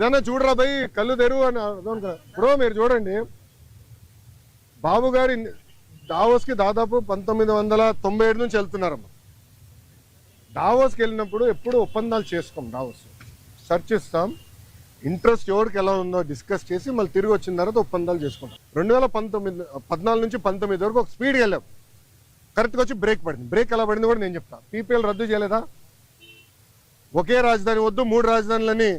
ఇదన్నా చూడరా భయ్ కళ్ళు తెరువు అని అర్థం కదా. మీరు చూడండి. బాబు గారి డావోస్కి దాదాపు పంతొమ్మిది వందల తొంభై ఏడు నుంచి వెళ్తున్నారమ్మ. డావోస్కి వెళ్ళినప్పుడు ఎప్పుడు ఒప్పందాలు చేసుకోం డావోస్ సెర్చ్ ఇస్తాం ఇంట్రెస్ట్ ఎవరికి ఎలా ఉందో డిస్కస్ చేసి మళ్ళీ తిరిగి వచ్చిన తర్వాత ఒప్పందాలు చేసుకుంటాం. రెండు వేల పంతొమ్మిది పద్నాలుగు నుంచి పంతొమ్మిది వరకు ఒక స్పీడ్కి వెళ్ళాం. కరెక్ట్గా వచ్చి బ్రేక్ పడింది. బ్రేక్ ఎలా పడింది కూడా నేను చెప్తాను పీపీఎల్ రద్దు చేయలేదా? ఒకే రాజధాని వద్దు మూడు రాజధానులని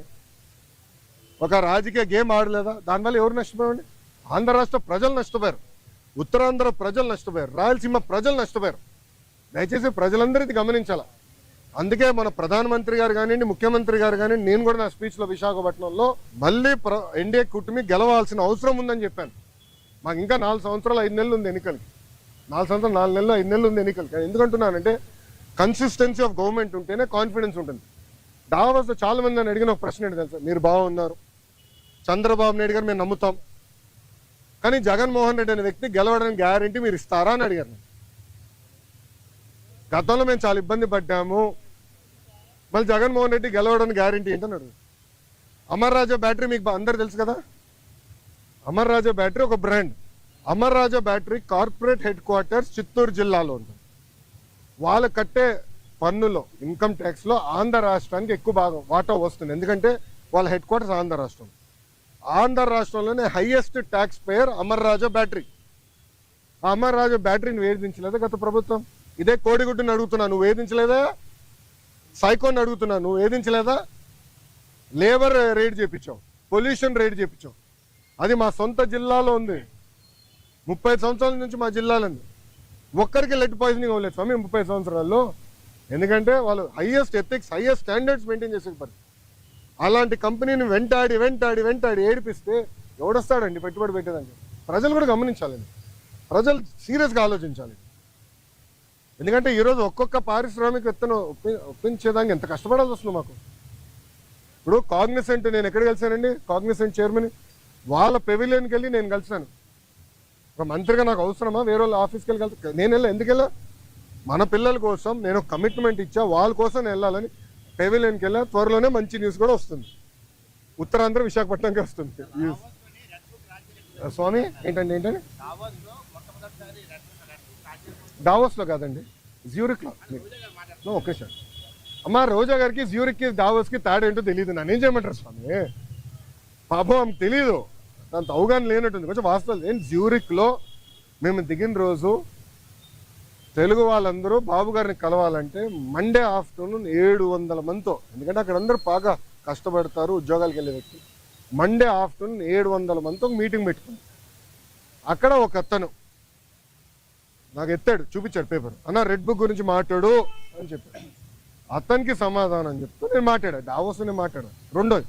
ఒక రాజకీయ గేమ్ ఆడలేదా? దానివల్ల ఎవరు నష్టపోయండి ఆంధ్ర రాష్ట్ర ప్రజలు నష్టపోయారు. ఉత్తరాంధ్ర ప్రజలు నష్టపోయారు. రాయలసీమ ప్రజలు నష్టపోయారు. దయచేసి ప్రజలందరిది గమనించాల? అందుకే మన ప్రధానమంత్రి గారు కానివ్వండి ముఖ్యమంత్రి గారు కానివ్వండి నేను కూడా నా స్పీచ్లో విశాఖపట్నంలో మళ్ళీ ప్ర ఎన్డీఏ కూటమి గెలవాల్సిన అవసరం ఉందని చెప్పాను. మాకు ఇంకా నాలుగు సంవత్సరాలు ఐదు నెలలు ఉంది ఎన్నికలకి. నాలుగు సంవత్సరాలు నాలుగు నెలలు ఐదు నెలలు ఉంది ఎన్నికలకి. ఎందుకంటున్నానంటే కన్సిస్టెన్సీ ఆఫ్ గవర్నమెంట్ ఉంటేనే కాన్ఫిడెన్స్ ఉంటుంది. దావాస్ చాలా మంది నన్ను అడిగిన ఒక ప్రశ్న ఏంటి తెలుసా? మీరు బాగున్నారు. చంద్రబాబు నాయుడు గారు మేము నమ్ముతాం. కానీ జగన్మోహన్ రెడ్డి అనే వ్యక్తి గెలవడానికి గ్యారంటీ మీరు ఇస్తారా అని అడిగారు. గతంలో మేము చాలా ఇబ్బంది పడ్డాము. మళ్ళీ జగన్మోహన్ రెడ్డి గెలవడానికి గ్యారంటీ ఏంటని అడుగు అమర్ రాజా బ్యాటరీ మీకు అందరు తెలుసు కదా? అమర్ రాజా బ్యాటరీ ఒక brand. Amar Raja battery corporate headquarters Chittoor జిల్లాలో ఉంటుంది వాళ్ళు కట్టే పన్నులో ఇన్కమ్ ట్యాక్స్లో ఆంధ్ర రాష్ట్రానికి ఎక్కువ భాగం వాటా వస్తుంది. ఎందుకంటే వాళ్ళ హెడ్ క్వార్టర్స్ ఆంధ్ర రాష్ట్రం ఆంధ్ర రాష్ట్రంలోనే highest tax payer Amar Raja battery. ఆ అమర్ రాజా బ్యాటరీని వేధించలేదా గత ప్రభుత్వం? ఇదే కోడిగుడ్డుని అడుగుతున్నా నువ్వు వేధించలేదా? సైకోని అడుగుతున్నా నువ్వు వేధించలేదా? లేబర్ రేట్ చేపించావు పొల్యూషన్ రేట్ చేపించావు. అది మా సొంత జిల్లాలో ఉంది. ముప్పై సంవత్సరాల నుంచి మా జిల్లాలో ఉంది ఒక్కరికి లెడ్ పాయిజనింగ్ అవ్వలేదు స్వామి ముప్పై సంవత్సరాల్లో. ఎందుకంటే వాళ్ళు highest ethics highest standards maintain చేసే పరిస్థితి. అలాంటి కంపెనీని వెంటాడి వెంటాడి వెంటాడి ఏడిపిస్తే ఎవడొస్తాడండి? పెట్టుబడి పెట్టేదానికి. ప్రజలు కూడా గమనించాలండి ప్రజలు సీరియస్గా ఆలోచించాలి. ఎందుకంటే ఈరోజు ఒక్కొక్క పారిశ్రామికవేత్తను ఒప్పి ఒప్పించేదానికి ఎంత కష్టపడాల్సి వస్తుంది మాకు? ఇప్పుడు కాగ్నిసెంట్ నేను ఎక్కడ కలిసానండి కాగ్నిసెంట్ చైర్మన్. వాళ్ళ పెవిలియన్కి వెళ్ళి నేను కలిసాను ఒక మంత్రిగా నాకు అవసరమా? వేరే వాళ్ళ ఆఫీస్కి వెళ్ళి కలిసి నేను వెళ్ళా. ఎందుకు వెళ్ళా? మన పిల్లల కోసం నేను కమిట్మెంట్ ఇచ్చా. వాళ్ళ కోసం వెళ్ళాలని పెవిలియన్కి వెళ్ళా త్వరలోనే మంచి న్యూస్ కూడా వస్తుంది. ఉత్తరాంధ్ర విశాఖపట్నంకి వస్తుంది. న్యూస్ uh, స్వామి ఏంటండి ఏంటండి? దావోస్లో కాదండి జ్యూరిక్లో ఓకే సార్ అమ్మ రోజా గారికి జ్యూరిక్కి దావోస్కి తాడేంటో ఏంటో తెలియదు నన్ను ఏం చేయమంటారు స్వామి? పాపం ఆమె తెలియదు దాంతో అవగాహన లేనట్టుంది. కొంచెం వాస్తవం ఏంటి జ్యూరిక్లో మేము దిగిన రోజు తెలుగు వాళ్ళందరూ బాబు గారిని కలవాలంటే మండే ఆఫ్టర్నూన్ ఏడు వందల మందితో ఎందుకంటే అక్కడ అందరూ బాగా కష్టపడతారు ఉద్యోగాలకు వెళ్ళే వ్యక్తి. మండే ఆఫ్టర్నూన్ ఏడు వందల మందితో ఒక మీటింగ్ పెట్టుకుంది. అక్కడ ఒక అతను నాకు ఎత్తాడు చూపించాడు పేపర్. అన్న రెడ్ బుక్ గురించి మాట్లాడు అని చెప్పాడు. అతనికి సమాధానం చెప్తూ నేను మాట్లాడా డావోస్ నేను మాట్లాడాను. రెండోది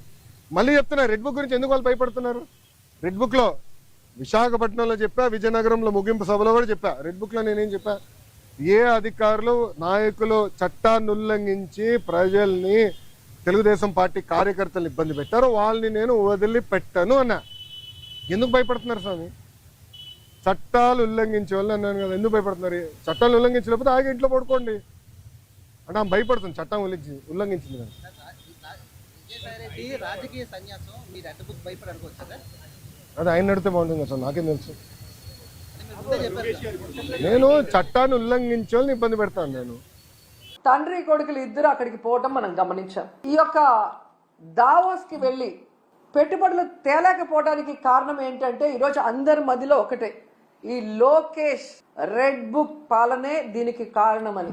మళ్ళీ చెప్తున్నా రెడ్ బుక్ గురించి ఎందుకు వాళ్ళు భయపడుతున్నారు? రెడ్ బుక్లో విశాఖపట్నంలో చెప్పా విజయనగరంలో ముగింపు సభలో కూడా చెప్పా. రెడ్ బుక్లో నేనేం చెప్పా? ఏ అధికారులు నాయకులు చట్టాన్ని ఉల్లంఘించి ప్రజల్ని తెలుగుదేశం పార్టీ కార్యకర్తలు ఇబ్బంది పెట్టారో వాళ్ళని నేను వదిలిపెట్టను అన్నా. ఎందుకు భయపడుతున్నారు స్వామి? చట్టాలు ఉల్లంఘించే వాళ్ళు అన్నాను కదా ఎందుకు భయపడుతున్నారు? చట్టాలు ఉల్లంఘించలేకపోతే ఆగి ఇంట్లో పడుకోండి. అంటే ఆమె భయపడుతుంది చట్టం ఉల్లంఘించి ఉల్లంఘించింది కదా. విజయసాయి రెడ్డి రాజకీయ సన్యాసం మీరు రెడ్ బుక్ భయపడి అనుకోవచ్చు? కదా అది ఆయన అడిగితే బాగుంటుంది కదా సార్ నాకేం తెలుసు అని మీరు ముందే చెప్పారు కదా. నేను చట్టాన్ని ఉల్లంఘించే ఇబ్బంది పెడతాను నేను. తండ్రి కొడుకులు ఇద్దరు అక్కడికి పోవటం మనం గమనించాం. ఈ యొక్క దావోస్కి వెళ్ళి పెట్టుబడులు తేలేకపోవడానికి కారణం ఏంటంటే ఈరోజు అందరి మదిలో ఒకటే. ఈ లోకేష్ రెడ్ బుక్ పాలనే దీనికి కారణమని.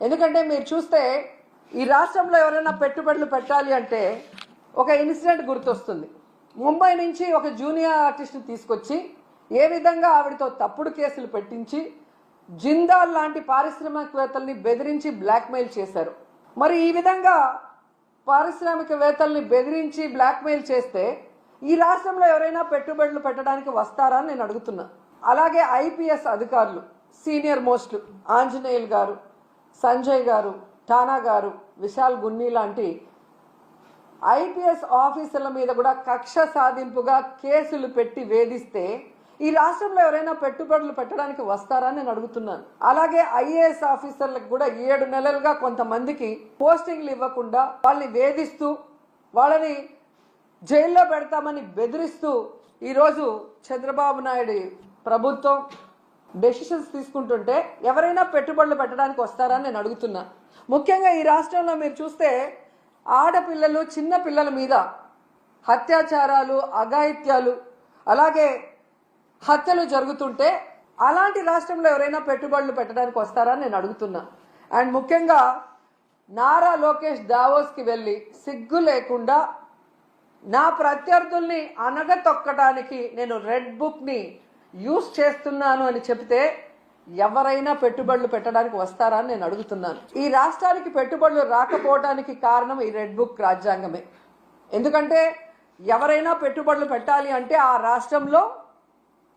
ఎందుకంటే మీరు చూస్తే ఈ రాష్ట్రంలో ఎవరైనా పెట్టుబడులు పెట్టాలి అంటే ఒక ఇన్సిడెంట్ గుర్తొస్తుంది. ముంబై నుంచి ఒక జూనియర్ ఆర్టిస్ట్ని తీసుకొచ్చి ఏ విధంగా ఆవిడతో తప్పుడు కేసులు పెట్టించి జిందాల్ లాంటి పారిశ్రామికవేత్తల్ని బెదిరించి బ్లాక్మెయిల్ చేశారు. మరి ఈ విధంగా పారిశ్రామికవేత్తల్ని బెదిరించి బ్లాక్మెయిల్ చేస్తే ఈ రాష్ట్రంలో ఎవరైనా పెట్టుబడులు పెట్టడానికి వస్తారా అని నేను అడుగుతున్నా. అలాగే ఐపీఎస్ అధికారులు సీనియర్ మోస్ట్లు ఆంజనేయులు గారు సంజయ్ గారు టానా గారు విశాల్ గున్ని లాంటి ఐపీఎస్ ఆఫీసర్ల మీద కూడా కక్ష సాధింపుగా కేసులు పెట్టి వేధిస్తే ఈ రాష్ట్రంలో ఎవరైనా పెట్టుబడులు పెట్టడానికి వస్తారా అని నేను అడుగుతున్నాను. అలాగే ఐఏఎస్ ఆఫీసర్లకు కూడా ఏడు నెలలుగా కొంతమందికి పోస్టింగ్లు ఇవ్వకుండా వాళ్ళని వేధిస్తూ వాళ్ళని జైల్లో పెడతామని బెదిరిస్తూ ఈరోజు చంద్రబాబు నాయుడు ప్రభుత్వం డెసిషన్స్ తీసుకుంటుంటే ఎవరైనా పెట్టుబడులు పెట్టడానికి వస్తారని నేను అడుగుతున్నా. ముఖ్యంగా ఈ రాష్ట్రంలో మీరు చూస్తే ఆడపిల్లలు చిన్న పిల్లల మీద అత్యాచారాలు అఘాయిత్యాలు అలాగే హత్యలు జరుగుతుంటే అలాంటి రాష్ట్రంలో ఎవరైనా పెట్టుబడులు పెట్టడానికి వస్తారని నేను అడుగుతున్నా. అండ్ ముఖ్యంగా నారా లోకేష్ దావోస్కి వెళ్ళి సిగ్గు లేకుండా నా ప్రత్యర్థుల్ని అనగతొక్కడానికి నేను రెడ్ బుక్ని యూస్ చేస్తున్నాను అని చెప్తే ఎవరైనా పెట్టుబడులు పెట్టడానికి వస్తారా అని నేను అడుగుతున్నాను. ఈ రాష్ట్రానికి పెట్టుబడులు రాకపోవడానికి కారణం ఈ రెడ్ బుక్ రాజ్యాంగమే. ఎందుకంటే ఎవరైనా పెట్టుబడులు పెట్టాలి అంటే ఆ రాష్ట్రంలో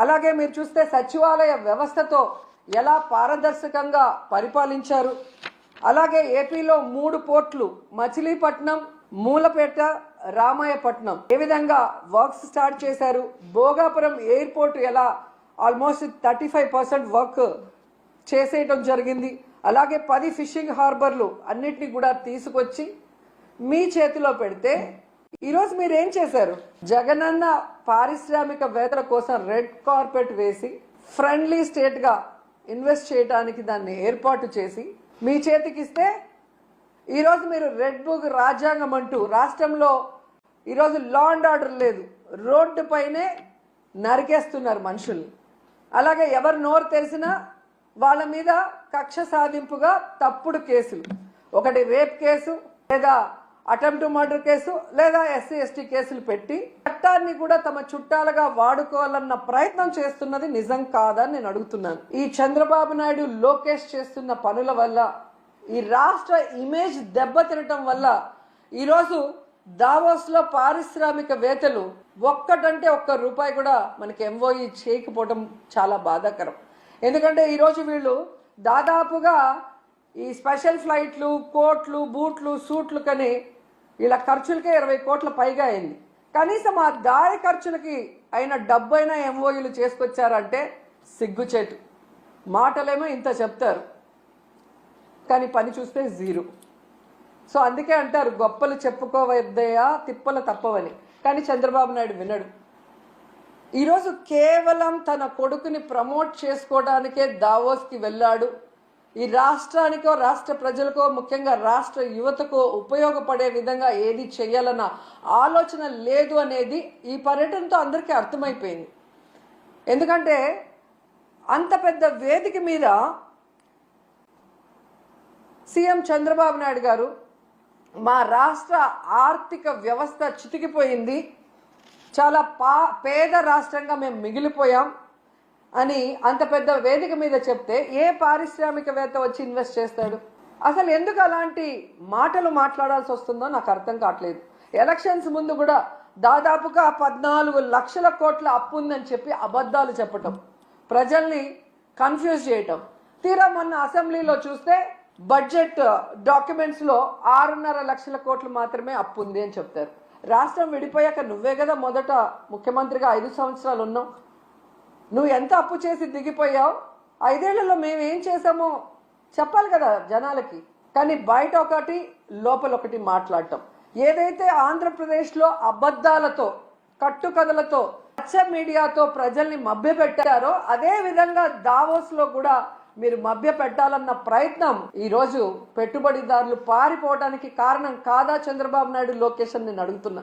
అలాగే మీరు చూస్తే సచివాలయ వ్యవస్థతో ఎలా పారదర్శకంగా పరిపాలించారు. అలాగే ఏపీలో మూడు పోర్ట్లు మచిలీపట్నం మూలపేట రామాయపట్నం. ఏ విధంగా వర్క్స్ స్టార్ట్ చేశారు? భోగాపురం ఎయిర్పోర్ట్ ఎలా almost thirty five percent work చేసేయటం జరిగింది. అలాగే పది ఫిషింగ్ హార్బర్లు అన్నిటినీ కూడా తీసుకొచ్చి మీ చేతిలో పెడితే ఈరోజు మీరు ఏం చేశారు? జగనన్న పారిశ్రామికవేత్తల కోసం రెడ్ కార్పెట్ వేసి ఫ్రెండ్లీ స్టేట్గా ఇన్వెస్ట్ చేయడానికి దాన్ని ఏర్పాటు చేసి మీ చేతికిస్తే ఈరోజు మీరు రెడ్ బుక్ రాజ్యాంగం అంటూ రాష్ట్రంలో ఈరోజు లా అండ్ ఆర్డర్ లేదు. రోడ్డు పైనే నరికేస్తున్నారు మనుషుల్ని. అలాగే ఎవరు నోరు తెలిసినా వాళ్ళ మీద కక్ష సాధింపుగా తప్పుడు కేసులు. ఒకటి రేప్ కేసు లేదా అటెంప్ట్ మర్డర్ కేసు లేదా ఎస్సీ ఎస్టీ కేసులు పెట్టి చట్టాన్ని కూడా తమ చుట్టాలుగా వాడుకోవాలన్న ప్రయత్నం చేస్తున్నది నిజం కాదని నేను అడుగుతున్నాను. ఈ చంద్రబాబు నాయుడు లోకేష్ చేస్తున్న పనుల వల్ల ఈ రాష్ట్ర ఇమేజ్ దెబ్బతినటం వల్ల ఈరోజు దావోస్లో పారిశ్రామికవేత్తలు ఒక్కటంటే ఒక్క రూపాయి కూడా మనకి ఎంఓఈ చేయకపోవడం చాలా బాధాకరం. ఎందుకంటే ఈరోజు వీళ్ళు దాదాపుగా ఈ స్పెషల్ ఫ్లైట్లు కోట్లు బూట్లు సూట్లు కని వీళ్ళ ఖర్చులకే ఇరవై కోట్ల పైగా అయింది. కనీసం ఆ దారి ఖర్చులకి అయిన డబ్బైనా ఎంఓయూలు చేసుకొచ్చారంటే సిగ్గుచేటు. మాటలేమో ఇంత చెప్తారు. కానీ పని చూస్తే జీరో. సో అందుకే అంటారు గొప్పలు చెప్పుకోవద్దయా తిప్పలు తప్పవని. కానీ చంద్రబాబు నాయుడు వినడు. ఈరోజు కేవలం తన కొడుకుని ప్రమోట్ చేసుకోవడానికే దావోస్కి వెళ్ళాడు. ఈ రాష్ట్రానికో రాష్ట్ర ప్రజలకో ముఖ్యంగా రాష్ట్ర యువతకో ఉపయోగపడే విధంగా ఏది చేయాలన్న ఆలోచన లేదు అనేది ఈ పర్యటనతో అందరికీ అర్థమైపోయింది. ఎందుకంటే అంత పెద్ద వేదిక మీద సీఎం చంద్రబాబు నాయుడు గారు మా రాష్ట్ర ఆర్థిక వ్యవస్థ చితికిపోయింది. చాలా పా పేద రాష్ట్రంగా మేము మిగిలిపోయాం. అని అంత పెద్ద వేదిక మీద చెప్తే ఏ పారిశ్రామికవేత్త వచ్చి ఇన్వెస్ట్ చేస్తాడు? అసలు ఎందుకు అలాంటి మాటలు మాట్లాడాల్సి వస్తుందో నాకు అర్థం కావట్లేదు. ఎలక్షన్స్ ముందు కూడా దాదాపుగా పద్నాలుగు లక్షల కోట్ల అప్పు ఉందని చెప్పి అబద్ధాలు చెప్పటం ప్రజల్ని కన్ఫ్యూజ్ చేయటం. తీరా మొన్న అసెంబ్లీలో చూస్తే బడ్జెట్ డాక్యుమెంట్స్లో ఆరున్నర లక్షల కోట్లు మాత్రమే అప్పు ఉంది అని చెప్తారు. రాష్ట్రం విడిపోయాక నువ్వే కదా మొదట ముఖ్యమంత్రిగా ఐదు సంవత్సరాలు ఉన్నావు. నువ్వు ఎంత అప్పు చేసి దిగిపోయావు? ఐదేళ్ళలో మేమేం చేసామో చెప్పాలి కదా జనాలకి. కానీ బయట ఒకటి లోపల ఒకటి మాట్లాడటం. ఏదైతే ఆంధ్రప్రదేశ్లో అబద్ధాలతో కట్టుకథలతో అచ్చ మీడియాతో ప్రజల్ని మభ్యపెట్టారో అదే విధంగా దావోస్లో కూడా మీరు మభ్య పెట్టాలన్న ప్రయత్నం ఈరోజు పెట్టుబడిదారులు పారిపోవడానికి కారణం కాదా చంద్రబాబు నాయుడు లోకేష్ నేను అడుగుతున్నా.